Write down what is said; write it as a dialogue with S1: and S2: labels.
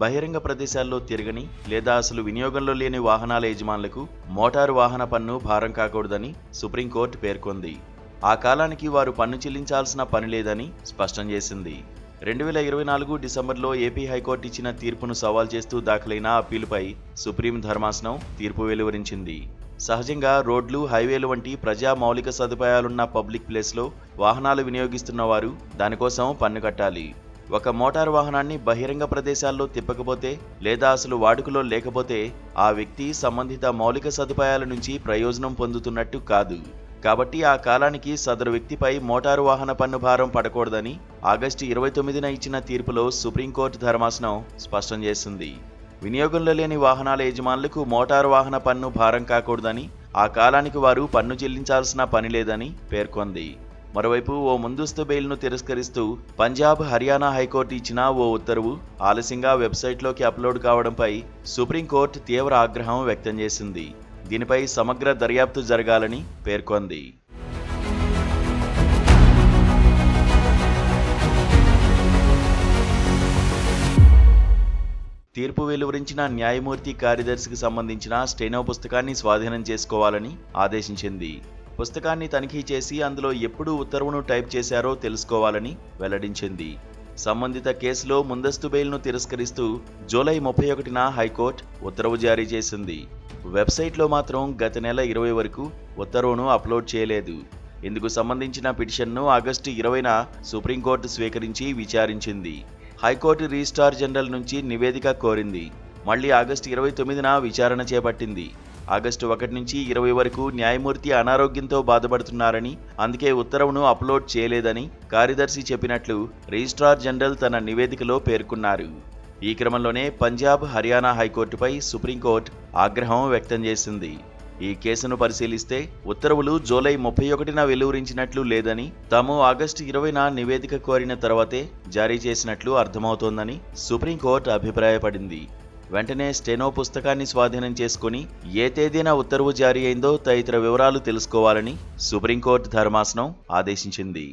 S1: బహిరంగ ప్రదేశాల్లో తిరగని లేదా అసలు వినియోగంలో లేని వాహనాల యజమానులకు మోటారు వాహన పన్ను భారం కాకూడదని సుప్రీంకోర్టు పేర్కొంది. ఆ కాలానికి వారు పన్ను చెల్లించాల్సిన పని లేదని స్పష్టం చేసింది. రెండు వేల ఇరవై నాలుగు డిసెంబర్లో ఏపీ హైకోర్టు ఇచ్చిన తీర్పును సవాల్ చేస్తూ దాఖలైన అప్పీలుపై సుప్రీం ధర్మాసనం తీర్పు వెలువరించింది. సహజంగా రోడ్లు హైవేలు వంటి ప్రజా మౌలిక సదుపాయాలున్న పబ్లిక్ ప్లేస్లో వాహనాలు వినియోగిస్తున్న వారు దానికోసం పన్ను కట్టాలి. ఒక మోటారు వాహనాన్ని బహిరంగ ప్రదేశాల్లో తిప్పకపోతే లేదా అసలు వాడుకలో లేకపోతే ఆ వ్యక్తి సంబంధిత మౌలిక సదుపాయాల నుంచి ప్రయోజనం పొందుతున్నట్టు కాదు. కాబట్టి ఆ కాలానికి సదరు వ్యక్తిపై మోటారు వాహన పన్ను భారం పడకూడదని ఆగస్టు ఇరవై తొమ్మిదిన ఇచ్చిన తీర్పులో సుప్రీంకోర్టు ధర్మాసనం స్పష్టం చేసింది. వినియోగంలో లేని వాహనాల యజమానులకు మోటారు వాహన పన్ను భారం కాకూడదని ఆ కాలానికి వారు పన్ను చెల్లించాల్సిన పని లేదని పేర్కొంది. మరోవైపు ఓ ముందస్తు బెయిల్ను తిరస్కరిస్తూ పంజాబ్ హర్యానా హైకోర్టు ఇచ్చిన ఓ ఉత్తర్వు ఆలస్యంగా వెబ్సైట్లోకి అప్లోడ్ కావడంపై సుప్రీంకోర్టు తీవ్ర ఆగ్రహం వ్యక్తం చేసింది. దీనిపై సమగ్ర దర్యాప్తు జరగాలని పేర్కొంది. తీర్పు వెలువరించిన న్యాయమూర్తి కార్యదర్శికి సంబంధించిన స్టెనో పుస్తకాన్ని స్వాధీనం చేసుకోవాలని ఆదేశించింది. పుస్తకాన్ని తనిఖీ చేసి అందులో ఎప్పుడు ఉత్తర్వును టైప్ చేశారో తెలుసుకోవాలని వెల్లడించింది. సంబంధిత కేసులో ముందస్తు బెయిల్ను తిరస్కరిస్తూ జూలై ముప్పై ఒకటిన హైకోర్టు ఉత్తర్వు జారీ చేసింది. వెబ్సైట్లో మాత్రం గత నెల ఇరవై వరకు ఉత్తర్వును అప్లోడ్ చేయలేదు. ఇందుకు సంబంధించిన పిటిషన్ను ఆగస్టు ఇరవైన సుప్రీంకోర్టు స్వీకరించి విచారించింది. హైకోర్టు రిజిస్ట్రార్ జనరల్ నుంచి నివేదిక కోరింది. మళ్ళీ ఆగస్టు ఇరవై తొమ్మిదిన విచారణ చేపట్టింది. ఆగస్టు ఒకటి నుంచి ఇరవై వరకు న్యాయమూర్తి అనారోగ్యంతో బాధపడుతున్నారని అందుకే ఉత్తర్వును అప్లోడ్ చేయలేదని కార్యదర్శి చెప్పినట్లు రిజిస్ట్రార్ జనరల్ తన నివేదికలో పేర్కొన్నారు. ఈ క్రమంలోనే పంజాబ్ హర్యానా హైకోర్టుపై సుప్రీంకోర్టు ఆగ్రహం వ్యక్తం చేసింది. ఈ కేసును పరిశీలిస్తే ఉత్తర్వులు జూలై ముప్పై ఒకటిన వెలువరించినట్లు లేదని తాము ఆగస్టు ఇరవైన నివేదిక కోరిన తర్వాతే జారీ చేసినట్లు అర్థమవుతోందని సుప్రీంకోర్టు అభిప్రాయపడింది. వెంటనే స్టెనో పుస్తకాన్ని స్వాధీనం చేసుకుని ఏ తేదీన ఉత్తర్వు జారీ అయిందో తదితర వివరాలు తెలుసుకోవాలని సుప్రీంకోర్టు ధర్మాసనం ఆదేశించింది.